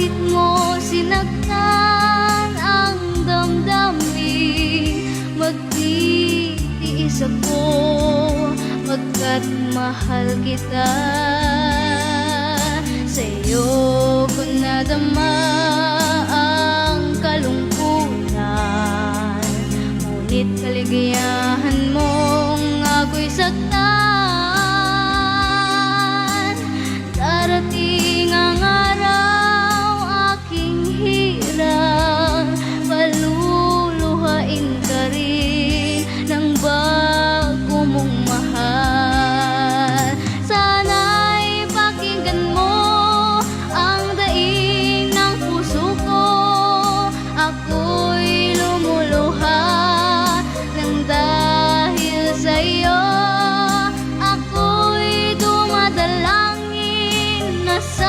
Kahit mo sinaktan ang damdamin Magtitiis ako Pagkat mahal kita. Sa'yo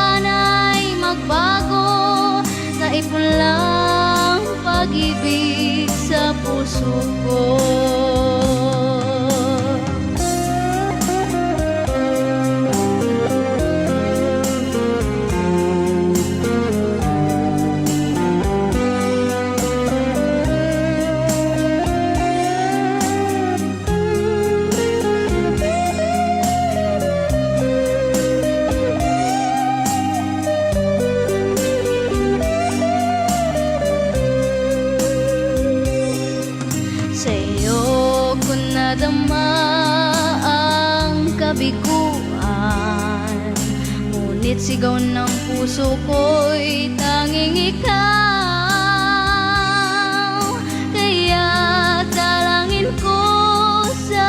sana'y magbago Naipon lang pag-ibig sa puso ko Ngunit sigaw ng puso ko'y tanging ikaw. Kaya dalangin ko sa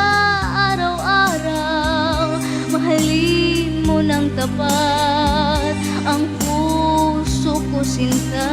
araw-araw Mahalin mo ng tapat ang puso ko sinta